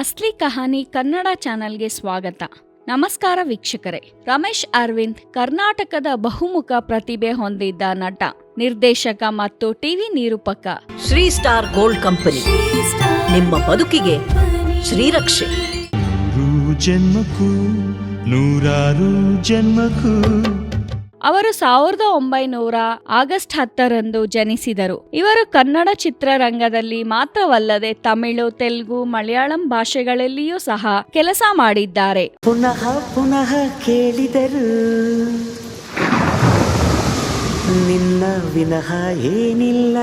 ಅಸ್ಲಿ ಕಹಾನಿ ಕನ್ನಡ ಚಾನೆಲ್ಗೆ ಸ್ವಾಗತ. ನಮಸ್ಕಾರ ವೀಕ್ಷಕರೇ. ರಮೇಶ್ ಅರವಿಂದ್ ಕರ್ನಾಟಕದ ಬಹುಮುಖ ಪ್ರತಿಭೆ ಹೊಂದಿದ್ದ ನಟ ನಿರ್ದೇಶಕ ಮತ್ತು TV ನಿರೂಪಕ. Shri star gold company. ನಿಮ್ಮ ಬದುಕಿಗೆ ಶ್ರೀರಕ್ಷೆ. ನೂರು ಜನ್ಮಕ್ಕೂ ನೂರಾರು ಜನ್ಮಕ್ಕೂ ಅವರು ಸಾವಿರದ ಒಂಬೈನೂರ ಆಗಸ್ಟ್ ಹತ್ತರಂದು ಜನಿಸಿದರು. ಇವರು ಕನ್ನಡ ಚಿತ್ರರಂಗದಲ್ಲಿ ಮಾತ್ರವಲ್ಲದೆ ತಮಿಳು ತೆಲುಗು ಮಲಯಾಳಂ ಭಾಷೆಗಳಲ್ಲಿಯೂ ಸಹ ಕೆಲಸ ಮಾಡಿದ್ದಾರೆ. ಪುನಃ ಪುನಃ ಕೇಳಿದರು. ನಿನ್ನ ವಿನಃ ಏನಿಲ್ಲ.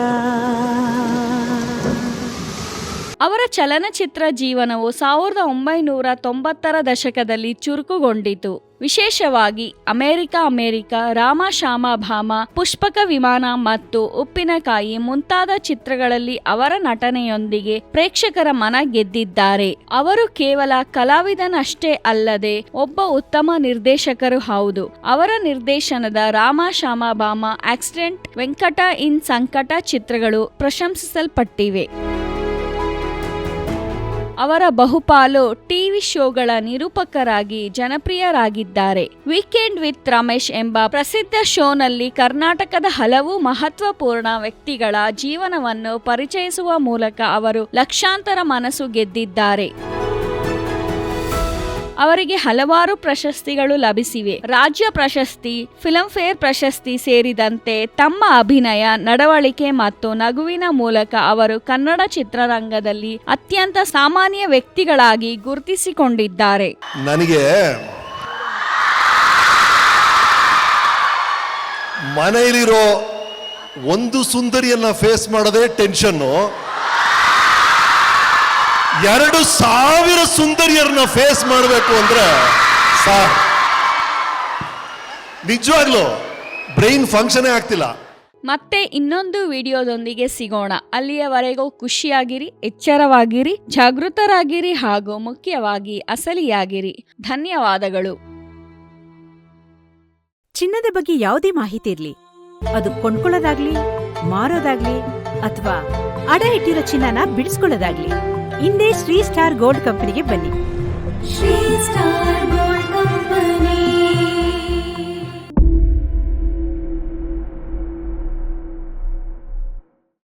ಅವರ ಚಲನಚಿತ್ರ ಜೀವನವು ಸಾವಿರದ ಒಂಬೈನೂರ ತೊಂಬತ್ತರ ದಶಕದಲ್ಲಿ ಚುರುಕುಗೊಂಡಿತು. ವಿಶೇಷವಾಗಿ ಅಮೆರಿಕ ಅಮೆರಿಕ, ರಾಮ ಶಾಮ ಭಾಮ, ಪುಷ್ಪಕ ವಿಮಾನ ಮತ್ತು ಉಪ್ಪಿನಕಾಯಿ ಮುಂತಾದ ಚಿತ್ರಗಳಲ್ಲಿ ಅವರ ನಟನೆಯೊಂದಿಗೆ ಪ್ರೇಕ್ಷಕರ ಮನ ಗೆದ್ದಿದ್ದಾರೆ. ಅವರು ಕೇವಲ ಕಲಾವಿದನಷ್ಟೇ ಅಲ್ಲದೆ ಒಬ್ಬ ಉತ್ತಮ ನಿರ್ದೇಶಕರು ಹೌದು. ಅವರ ನಿರ್ದೇಶನದ ರಾಮ ಶಾಮ ಭಾಮ, ಆಕ್ಸಿಡೆಂಟ್, ವೆಂಕಟ ಇನ್ ಸಂಕಟ ಚಿತ್ರಗಳು ಪ್ರಶಂಸಿಸಲ್ಪಟ್ಟಿವೆ. ಅವರ ಬಹುಪಾಲು ಟಿವಿ ಶೋಗಳ ನಿರೂಪಕರಾಗಿ ಜನಪ್ರಿಯರಾಗಿದ್ದಾರೆ. ವೀಕೆಂಡ್ ವಿತ್ ರಮೇಶ್ ಎಂಬ ಪ್ರಸಿದ್ಧ ಶೋನಲ್ಲಿ ಕರ್ನಾಟಕದ ಹಲವು ಮಹತ್ವಪೂರ್ಣ ವ್ಯಕ್ತಿಗಳ ಜೀವನವನ್ನು ಪರಿಚಯಿಸುವ ಮೂಲಕ ಅವರು ಲಕ್ಷಾಂತರ ಮನಸ್ಸು ಗೆದ್ದಿದ್ದಾರೆ. ಅವರಿಗೆ ಹಲವಾರು ಪ್ರಶಸ್ತಿಗಳು ಲಭಿಸಿವೆ. ರಾಜ್ಯ ಪ್ರಶಸ್ತಿ ಫಿಲಂ ಫೇರ್ ಪ್ರಶಸ್ತಿ ಸೇರಿದಂತೆ ತಮ್ಮ ಅಭಿನಯ, ನಡವಳಿಕೆ ಮತ್ತು ನಗುವಿನ ಮೂಲಕ ಅವರು ಕನ್ನಡ ಚಿತ್ರರಂಗದಲ್ಲಿ ಅತ್ಯಂತ ಸಾಮಾನ್ಯ ವ್ಯಕ್ತಿಗಳಾಗಿ ಗುರುತಿಸಿಕೊಂಡಿದ್ದಾರೆ. ನನಗೆ ಮನೆಯಲ್ಲಿರೋ ಒಂದು ಸುಂದರಿಯನ್ನ ಫೇಸ್ ಮಾಡೋದೇ ಟೆನ್ಷನ್ನು ಎರಡು ಸಾವಿರ ಸುಂದರಿಯರನ್ನ ಫೇಸ್ ಮಾಡಬೇಕು ಅಂದ್ರೆ ಸಾ ನಿಜವಾಗ್ಲು ಬ್ರೈನ್ ಫಂಕ್ಷನೇ ಆಗ್ತಿಲ್ಲ. ಮತ್ತೆ ಇನ್ನೊಂದು ವಿಡಿಯೋದೊಂದಿಗೆ ಸಿಗೋಣ. ಅಲ್ಲಿಯವರೆಗೂ ಖುಷಿಯಾಗಿರಿ ಎಚ್ಚರವಾಗಿರಿ ಜಾಗೃತರಾಗಿರಿ ಹಾಗೂ ಮುಖ್ಯವಾಗಿ ಅಸಲಿಯಾಗಿರಿ. ಧನ್ಯವಾದಗಳು. ಚಿನ್ನದ ಬಗ್ಗೆ ಯಾವುದೇ ಮಾಹಿತಿ ಇರಲಿ. ಅದು ಕೊಂಡ್ಕೊಳ್ಳೋದಾಗ್ಲಿ ಮಾರೋದಾಗ್ಲಿ ಅಥವಾ ಅಡ ಇಟ್ಟಿರೋ ಚಿನ್ನನ ಬಿಡಿಸ್ಕೊಳ್ಳೋದಾಗ್ಲಿ. ಹಿಂದೆ ಶ್ರೀ ಸ್ಟಾರ್ ಗೋಲ್ಡ್ ಕಂಪನಿಗೆ ಬನ್ನಿ. Shri star gold